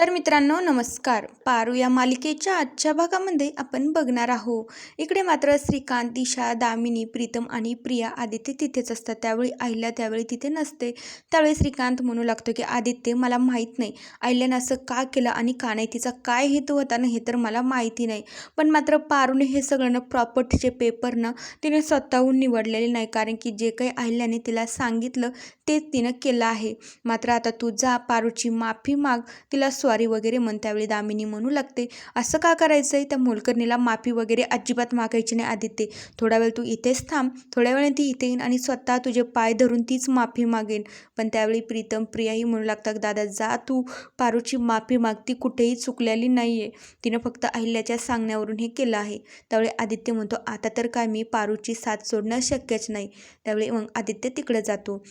तर मित्रांनो नमस्कार. पारू या मालिकेच्या आजच्या भागामध्ये आपण बघणार आहोत. इकडे मात्र श्रीकांत दिशा दामिनी प्रीतम आणि प्रिया आदित्य तिथेच असतात. त्यावेळी अहिल्या त्यावेळी तिथे नसते. त्यावेळी श्रीकांत म्हणू लागतो की आदित्य मला माहीत नाही. अहिल्यानं असं का केलं आणि का नाही? तिचा काय हेतू होता ना हे तर मला माहिती नाही. पण मात्र पारूने हे सगळं ना प्रॉपर्टीचे पेपर ना तिने स्वतःहून निवडलेले नाही. कारण की जे काही अहिल्याने तिला सांगितलं तेच तिनं केलं आहे. मात्र आता तू जा पारूची माफी माग. तिला स्व सॉरी वगैरे म्हण त्यावेळी दामिनी म्हणू लागते असं का करायचं आहे त्या मोलकरणीला माफी वगैरे अजिबात मागायची नाही आदित्य. थोडा वेळ तू इथेच थांब. थोड्या वेळाने ती इथे येईन आणि स्वतः तुझे पाय धरून तीच माफी मागेन. पण त्यावेळी प्रीतम प्रियाही म्हणू लागतात दादा जा तू. पारूची माफी माग ती कुठेही चुकलेली नाही आहे तिनं फक्त अहिल्याच्या सांगण्यावरून हे केलं आहे. त्यावेळी आदित्य म्हणतो आता तर काय? मी पारूची साथ सोडणं शक्यच नाही. त्यावेळी मग आदित्य तिकडे जातो.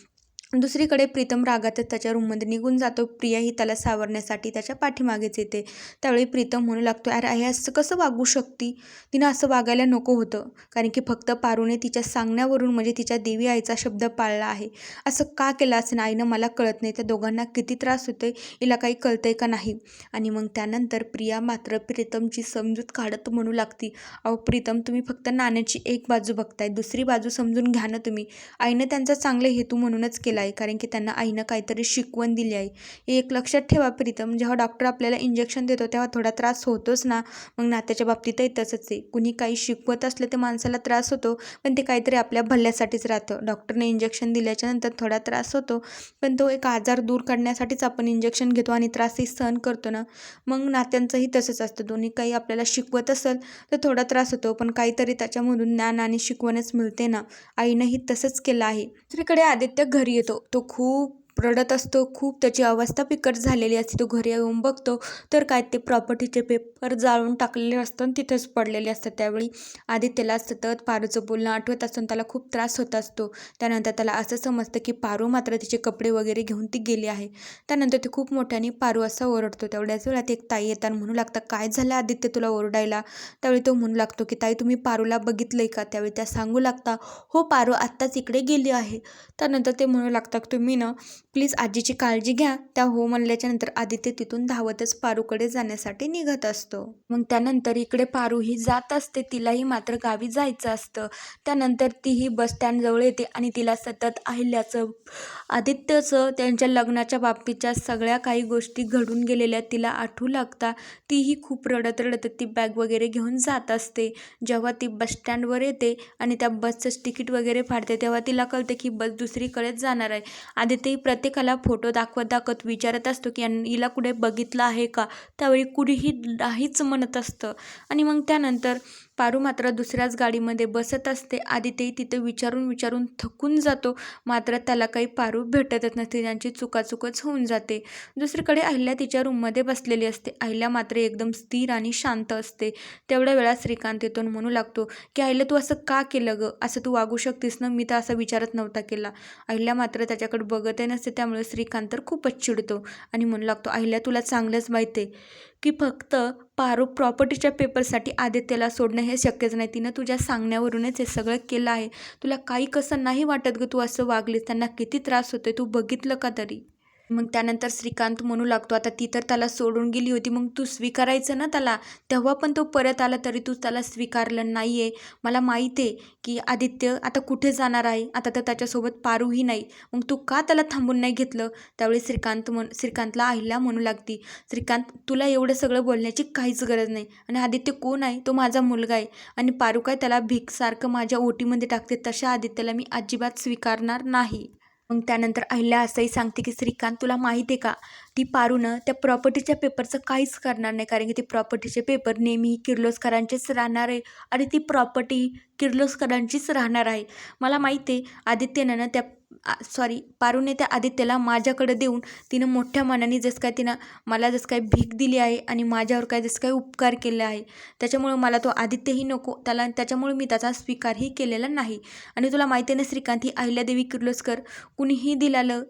दुसरीकडे प्रीतम रागातच त्याच्या रूममध्ये निघून जातो. प्रिया ही त्याला सावरण्यासाठी त्याच्या पाठीमागेच येते. त्यावेळी प्रीतम म्हणू लागतो अरे आई असं कसं वागू शकती? तिनं असं वागायला नको होतं. कारण की फक्त पारूने तिच्या सांगण्यावरून म्हणजे तिच्या देवी आईचा शब्द पाळला आहे. असं का केलं असं आईनं? मला कळत नाही. त्या दोघांना किती त्रास होतोय? हिला काही कळतंय का नाही? आणि मग त्यानंतर प्रिया मात्र प्रीतमची समजूत काढत म्हणू लागती अहो प्रीतम तुम्ही फक्त नाण्याची एक बाजू बघताय. दुसरी बाजू समजून घ्या ना तुम्ही. आईनं त्यांचा चांगले हेतू म्हणूनच केला आहे कारण की त्यांना आईनं काहीतरी शिकवण दिली आहे. एक लक्षात ठेवा प्रीतम. जेव्हा डॉक्टर आपल्याला इंजेक्शन देतो तेव्हा थोडा त्रास होतोच ना. मग नात्याच्या बाबतीतही तसंच आहे. कुणी काही शिकवत असलं तर माणसाला त्रास होतो पण ते काहीतरी आपल्या भल्यासाठीच राहतं. डॉक्टरने इंजेक्शन दिल्याच्यानंतर थोडा त्रास होतो पण तो एक आजार दूर करण्यासाठीच आपण इंजेक्शन घेतो आणि त्रासही सहन करतो ना. मग नात्यांचंही तसंच असतं. दोन्ही काही आपल्याला शिकवत असेल तर थोडा त्रास होतो पण काहीतरी त्याच्यामधून ज्ञान आणि शिकवणच मिळते ना. आईनंही तसंच केलं आहे. दुसरीकडे आदित्य घरी येतो. तो खूप रडत असतो खूप त्याची अवस्था बिकट झालेली असते. तो घरी येऊन बघतो तर काय ते प्रॉपर्टीचे पेपर जाळून टाकलेले असतात आणि तिथेच पडलेले असतात. त्यावेळी आदित्यला सतत पारूचं बोलणं आठवत असतं त्याला खूप त्रास होत असतो. त्यानंतर त्याला असं समजतं की पारू मात्र तिचे कपडे वगैरे घेऊन ती गेली आहे. त्यानंतर ते खूप मोठ्याने पारू असा ओरडतो. तेवढ्याच वेळात एक ताई येतात म्हणू लागतात काय झालं आदित्य तुला ओरडायला? त्यावेळी तो म्हणू लागतो की ताई तुम्ही पारूला बघितलंय का? त्यावेळी त्या सांगू लागता हो पारू आत्ताच इकडे गेली आहे. त्यानंतर ते म्हणू लागतात तुम्ही ना प्लीज आजीची काळजी घ्या. त्या हो म्हणल्याच्या नंतर आदित्य तिथून धावतच पारूकडे जाण्यासाठी निघत असतो. मग त्यानंतर इकडे पारू ही जात असते. तिलाही मात्र गावी जायचं असतं. त्यानंतर तीही बस स्टँडजवळ येते आणि तिला सतत अहिल्याचं आदित्यचं त्यांच्या लग्नाच्या बाबतीच्या सगळ्या काही गोष्टी घडून गेलेल्या तिला आठवू लागता तीही खूप रडत रडत ती बॅग वगैरे घेऊन जात असते. जेव्हा ती बस स्टँडवर येते आणि त्या बसचं तिकीट वगैरे फाडते तेव्हा तिला कळते की बस दुसरीकडेच जाणार आहे. आदित्यही प्रत्येकाला फोटो दाखवत दाखवत विचारत असतो की यां- हिला कुठे बघितलं आहे का? त्यावेळी कुणीही नाहीच म्हणत असतं. आणि मग त्यानंतर पारू मात्र दुसऱ्याच गाडीमध्ये बसत असते. आदित्यही तिथं विचारून विचारून थकून जातो. मात्र त्याला काही पारू भेटतच नसते. त्यांची चुकाचुकच होऊन जाते. दुसरीकडे अहिल्या तिच्या रूममध्ये बसलेली असते. अहिल्या मात्र एकदम स्थिर आणि शांत असते. तेवढ्या वेळा श्रीकांत येतो आणि म्हणू लागतो की अहिल्या तू असं का केलं गं? असं तू वागू शकतेस ना? मी तर असं विचारत नव्हता केला. अहिल्या मात्र त्याच्याकडे बघतही नसते. त्यामुळे श्रीकांत तर खूपच चिडतो आणि म्हणू लागतो अहिल्या तुला चांगलंच माहिती आहे. की फक्त पारू प्रॉपर्टीच्या पेपरसाठी आदित्यला सोडणं हे शक्यच नाही. तिनं तुझ्या सांगण्यावरूनच हे सगळं केलं आहे. तुला काही कसं नाही वाटत गं तू असं वागलीस? त्यांना किती त्रास होतोय? तू बघितलं का तरी? मग त्यानंतर श्रीकांत म्हणू लागतो आता ती तर त्याला सोडून गेली होती मग तू स्वीकारायचं ना त्याला? तेव्हा पण तो परत आला तरी तू त्याला स्वीकारलं नाही आहे मला माहीत आहे की आदित्य आता कुठे जाणार आहे? आता तर त्याच्यासोबत पारूही नाही. मग तू का त्याला थांबून नाही घेतलं? त्यावेळी श्रीकांत म्हण श्रीकांतला अहिल्या म्हणू लागती श्रीकांत तुला एवढं सगळं बोलण्याची काहीच गरज नाही. आणि आदित्य कोण आहे? तो माझा मुलगा आहे. आणि पारू काय त्याला भीकसारखं माझ्या ओटीमध्ये टाकते तशा आदित्यला मी अजिबात स्वीकारणार नाही. मग त्यानंतर अहिल्या असंही सांगते की श्रीकांत तुला माहिती आहे का? ती पारूनं त्या प्रॉपर्टीच्या पेपरचं काहीच करणार नाही. कारण की ते प्रॉपर्टीचे पेपर नेहमी किर्लोस्करांचेच राहणार आहे. आणि ती प्रॉपर्टी किर्लोस्करांचीच राहणार आहे. मला माहिती आहे आदित्यनं त्या सॉरी पारूने त्या आदित्यला माझ्याकडे देऊन तिनं मोठ्या मनाने जसं काय तिनं मला जसं काय भीक दिली आहे आणि माझ्यावर काय जसं काय उपकार केले आहे त्याच्यामुळं मला तो आदित्यही नको त्याला त्याच्यामुळे मी त्याचा स्वीकारही केलेला नाही. आणि तुला माहिती आहे ना श्रीकांत ही अहिल्यादेवी किर्लोस्कर कुणीही दिलेलं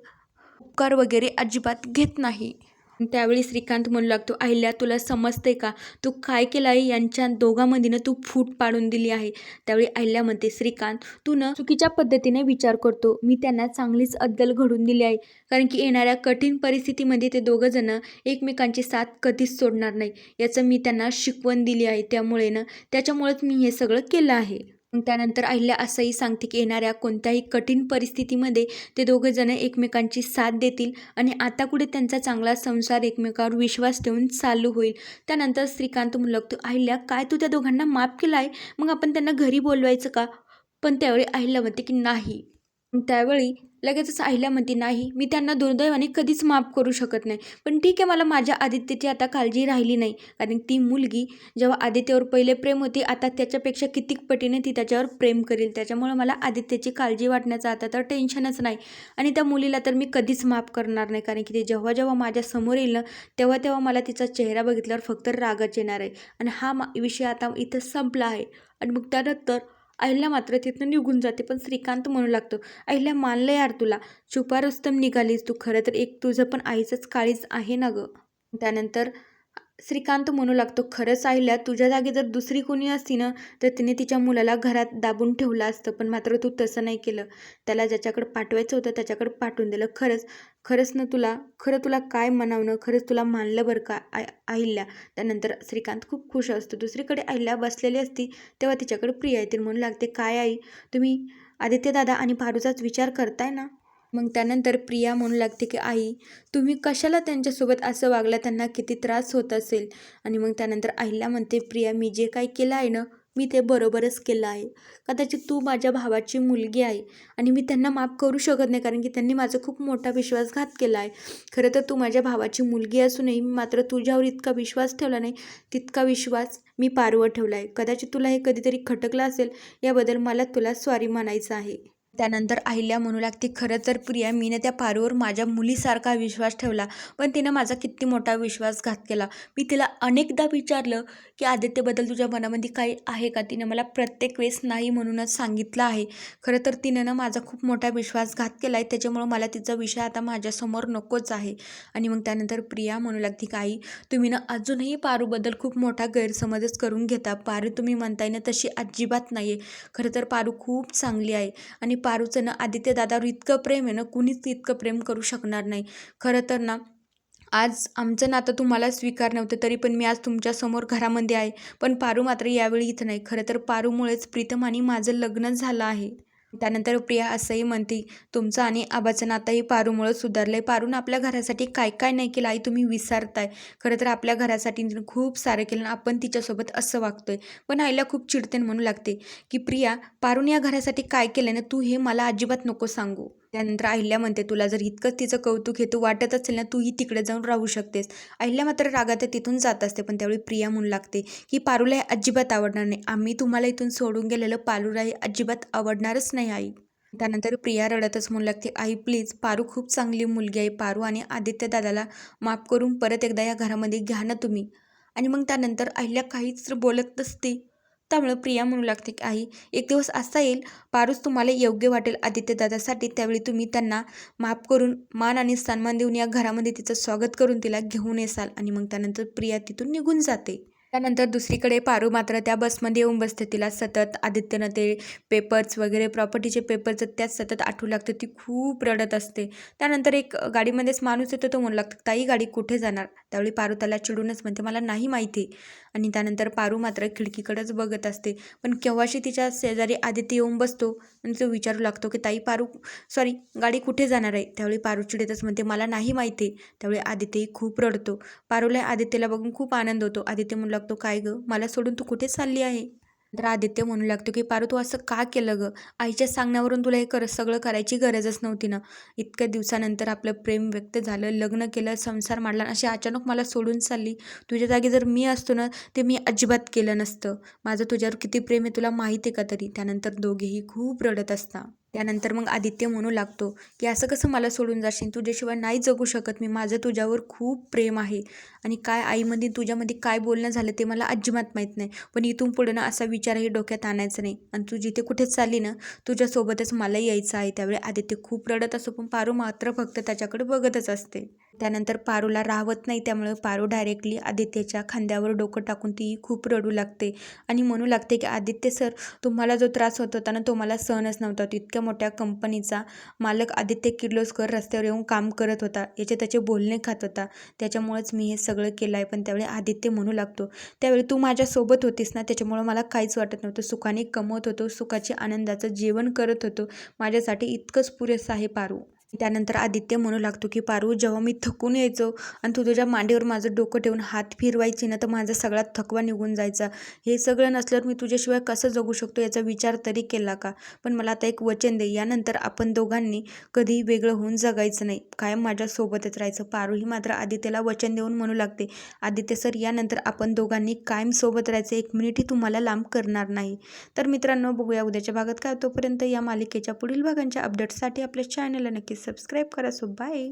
उपकार वगैरे अजिबात घेत नाही. त्यावेळी श्रीकांत म्हणू लागतो अहिल्या तुला समजते का? तू काय केलं आहे? यांच्या दोघांमध्ये ना तू फूट पाडून दिली आहे. त्यावेळी अहिल्या म्हणते श्रीकांत तू न चुकीच्या पद्धतीने विचार करतो. मी त्यांना चांगलीच अद्दल घडून दिली आहे. कारण की येणाऱ्या कठीण परिस्थितीमध्ये ते दोघं जण एकमेकांची साथ कधीच सोडणार नाही. याचं मी त्यांना शिकवण दिली आहे. त्यामुळे ना त्याच्यामुळेच मी हे सगळं केलं आहे. त्यानंतर अहिल्या असंही सांगते की येणाऱ्या कोणत्याही कठीण परिस्थितीमध्ये ते दोघंजणं एकमेकांची साथ देतील आणि आता कुठे त्यांचा चांगला संसार एकमेकावर विश्वास ठेवून चालू होईल. त्यानंतर श्रीकांत म्हणू लागतो अहिल्या काय तू त्या दोघांना माफ केला आहे मग आपण त्यांना घरी बोलवायचं का? पण त्यावेळी अहिल्या म्हणते की नाही. त्यावेळी लगेचच आईला म्हणते नाही मी त्यांना दुर्दैवाने कधीच माफ करू शकत नाही. पण ठीक आहे मला माझ्या आदित्यची आता काळजी राहिली नाही. कारण ती मुलगी जेव्हा आदित्यवर पहिले प्रेम होती आता त्याच्यापेक्षा कितीक पटीने ती त्याच्यावर प्रेम करेल. त्याच्यामुळे मला आदित्यची काळजी वाटण्याचं आता तर टेन्शनच नाही. आणि त्या मुलीला तर मी कधीच माफ करणार नाही. कारण की ते जेव्हा जेव्हा माझ्यासमोर येईल ना तेव्हा तेव्हा मला तिचा चेहरा बघितल्यावर फक्त रागच येणार आहे. आणि हा मा विषय आता इथं संपला आहे. आणि मग त्यानंतर अहिल्या मात्र तिथनं निघून जाते पण श्रीकांत म्हणू लागतो अहिल्या मानलं यार तुला. छुपा रुस्तम निघालीस तू. खरं तर एक तुझं पण आईचंच काळीज आहे ना गं. त्यानंतर श्रीकांत म्हणू लागतो खरंच अहिल्या तुझ्या जागी जर दुसरी कोणी असती ना तर तिने तिच्या मुलाला घरात दाबून ठेवलं असतं पण मात्र तू तसं नाही केलं. त्याला ज्याच्याकडे पाठवायचं होतं त्याच्याकडे पाठवून दिलं. खरंच खरंच ना तुला खरं तुला काय म्हणावणं खरंच तुला मानलं बरं का आय अहिल्या त्यानंतर श्रीकांत खूप खुश असतो. दुसरीकडे अहिल्या बसलेली असती तेव्हा तिच्याकडे प्रिया येतील म्हणू लागते. काय आई तुम्ही आदित्यदादा आणि भारूचाच विचार करताय ना? मग त्यानंतर प्रिया म्हणू लागते की आई तुम्ही कशाला त्यांच्यासोबत असं वागलं? त्यांना किती त्रास होत असेल. आणि मग त्यानंतर आईला म्हणते प्रिया मी जे काही केलं आहे ना मी ते बरोबरच केलं आहे. कदाचित तू माझ्या भावाची मुलगी आहे आणि मी त्यांना माफ करू शकत नाही कारण की त्यांनी माझा खूप मोठा विश्वासघात केला आहे. खरं तर तू माझ्या भावाची मुलगी असूनही मी मात्र तुझ्यावर इतका विश्वास ठेवला नाही तितका विश्वास मी पारवर ठेवला आहे. कदाचित तुला हे कधीतरी खटकलं असेल याबद्दल मला तुला स्वारी म्हणायचं आहे. त्यानंतर अहिल्या म्हणू लागते खरं तर प्रिया मीनं त्या पारूवर माझ्या मुलीसारखा विश्वास ठेवला पण तिनं माझा किती मोठा विश्वासघात केला. मी तिला अनेकदा विचारलं की आदित्यबद्दल तुझ्या मनामध्ये काही आहे का? तिनं मला प्रत्येक वेळेस नाही म्हणूनच सांगितलं आहे. खरं तर तिनं ना माझा खूप मोठा विश्वासघात केला आहे त्याच्यामुळं मला तिचा विषय आता माझ्यासमोर नकोच आहे. आणि मग त्यानंतर प्रिया म्हणू लागते काही तुम्ही ना अजूनही पारूबद्दल खूप मोठा गैरसमजच करून घेता. पारू तुम्ही म्हणताय ना तशी अजिबात नाही आहे खरं तर पारू खूप चांगली आहे. आणि पारूचं ना आदित्य दादावर इतकं प्रेम आहे ना कुणीच इतकं प्रेम करू शकणार नाही. खरं तर ना आज आमचं नातं तुम्हाला स्वीकार नव्हतं तरी पण मी आज तुमच्यासमोर घरामध्ये आहे. पण पारू मात्र यावेळी इथं नाही. खरं तर पारूमुळेच प्रीतम आणि माझं लग्न झालं आहे. त्यानंतर प्रिया असंही म्हणते तुमचं आणि आबाचं नातंही पारूमुळं सुधारलं आहे पारून आपल्या घरासाठी काय काय नाही केलं आई तुम्ही विसरताय. खरं तर आपल्या घरासाठी खूप सारं केलं आणि आपण तिच्यासोबत असं वागतोय. पण आईला खूप चिडतेन म्हणू लागते की प्रिया पारून या घरासाठी काय केलं ना तू हे मला अजिबात नको सांगू. त्यानंतर अहिल्या म्हणते तुला जर इतकंच तिचं कौतुक हे तू वाटत असेल ना तूही तिकडे जाऊन राहू शकतेस. अहिल्या मात्र रागात तिथून जात असते पण त्यावेळी प्रिया म्हणू लागते की पारूला हे अजिबात आवडणार नाही. आम्ही तुम्हाला इथून सोडून गेलेलं पारूला हे अजिबात आवडणारच नाही आई. त्यानंतर प्रिया रडतच म्हणू लागते आई प्लीज पारू खूप चांगली मुलगी आहे. पारू आणि आदित्य दादाला माफ करून परत एकदा या घरामध्ये घ्या ना तुम्ही. आणि मग त्यानंतर अहिल्या काहीच बोलत नसते. त्यामुळं प्रिया म्हणू लागते की आई एक दिवस असा येईल पारूच तुम्हाला योग्य वाटेल आदित्यदादासाठी त्यावेळी तुम्ही त्यांना माफ करून मान आणि सन्मान देऊन या घरामध्ये तिचं स्वागत करून तिला घेऊन येसाल आणि मग त्यानंतर प्रिया तिथून निघून जाते. त्यानंतर दुसरीकडे पारू मात्र त्या बसमध्ये येऊन बसते. तिला सतत आदित्यनं ते पेपर्स वगैरे प्रॉपर्टीचे पेपर्स त्यात सतत आठवू लागतं. ती खूप रडत असते. त्यानंतर एक गाडीमध्येच माणूस येतो तो म्हणू लागतो ताई गाडी कुठे जाणार? त्यावेळी पारू त्याला चिडूनच म्हणते मला नाही माहिती. आणि त्यानंतर पारू मात्र खिडकीकडेच बघत असते. पण केव्हाशी तिच्या शेजारी आदित्य येऊन बसतो आणि तो विचारू लागतो की ताई पारू सॉरी गाडी कुठे जाणार आहे? त्यावेळी पारू चिडतच म्हणते मला नाही माहिती. त्यावेळी आदित्यही खूप रडतो. पारूला आदित्यला बघून खूप आनंद होतो. आदित्य म्हणू लागतो काय गं? मला सोडून तू कुठे चालली आहे? तर आदित्य म्हणू लागतो की पारू तू असं का केलं गं? आईच्या सांगण्यावरून तुला हे कर सगळं करायची गरजच नव्हती ना. इतक्या दिवसानंतर आपलं प्रेम व्यक्त झालं लग्न केलं संसार मांडला अशी अचानक मला सोडून चालली. तुझ्या जागी जर मी असतो ना ते मी अजिबात केलं नसतं. माझं तुझ्यावर किती प्रेम आहे तुला माहिती आहे का तरी? त्यानंतर दोघेही खूप रडत असतात त्यानंतर मग आदित्य म्हणू लागतो की असं कसं मला सोडून जाशील? तुझ्याशिवाय नाही जगू शकत मी. माझं तुझ्यावर खूप प्रेम आहे. आणि काय आईमध्ये तुझ्यामध्ये काय बोलणं झालं ते मला अजिबात माहीत नाही. पण इथून पुढे ना असा विचारही डोक्यात आणायचा नाही. आणि तू जिथे कुठेच चालली ना तुझ्यासोबतच मला यायचं आहे. त्यावेळी आदित्य खूप रडत असो पण पारू मात्र फक्त त्याच्याकडे बघतच असते. त्यानंतर पारूला राहवत नाही त्यामुळे पारू डायरेक्टली आदित्यच्या खांद्यावर डोकं टाकून ती खूप रडू लागते आणि म्हणू लागते की आदित्य सर तुम्हाला जो त्रास होत होता ना तो मला सहनच नव्हता. इतक्या मोठ्या कंपनीचा मालक आदित्य किर्लोस्कर रस्त्यावर येऊन काम करत होता. याचे त्याचे बोलणे खात होता. त्याच्यामुळेच मी हे सगळं केलं आहे. पण त्यावेळी आदित्य म्हणू लागतो त्यावेळी तू माझ्यासोबत होतीस ना त्याच्यामुळं मला काहीच वाटत नव्हतं. सुखाने कमवत होतो. सुखाचे आनंदाचं जेवण करत होतो. माझ्यासाठी इतकंच पुरेसं आहे पारू. त्यानंतर आदित्य म्हणू लागतो की पारू जेव्हा मी थकून यायचो आणि तू तुझ्या मांडीवर माझं डोकं ठेवून हात फिरवायची ना तर माझा सगळा थकवा निघून जायचा. हे सगळं नसल्यावर मी तुझ्याशिवाय कसं जगू शकतो याचा विचार तरी केला का? पण मला आता एक वचन दे. यानंतर आपण दोघांनी कधीही वेगळं होऊन जगायचं नाही. कायम माझ्यासोबतच राहायचं. पारूही मात्र आदित्यला वचन देऊन म्हणू लागते. आदित्य सर यानंतर आपण दोघांनी कायम सोबत राहायचं. एक मिनिटही तुम्हाला लांब करणार नाही. तर मित्रांनो बघूया उद्याच्या भागात काय तोपर्यंत या मालिकेच्या पुढील भागांच्या अपडेट्ससाठी आपल्या चॅनलला नक्कीच सबस्क्राईब करा सो बाय.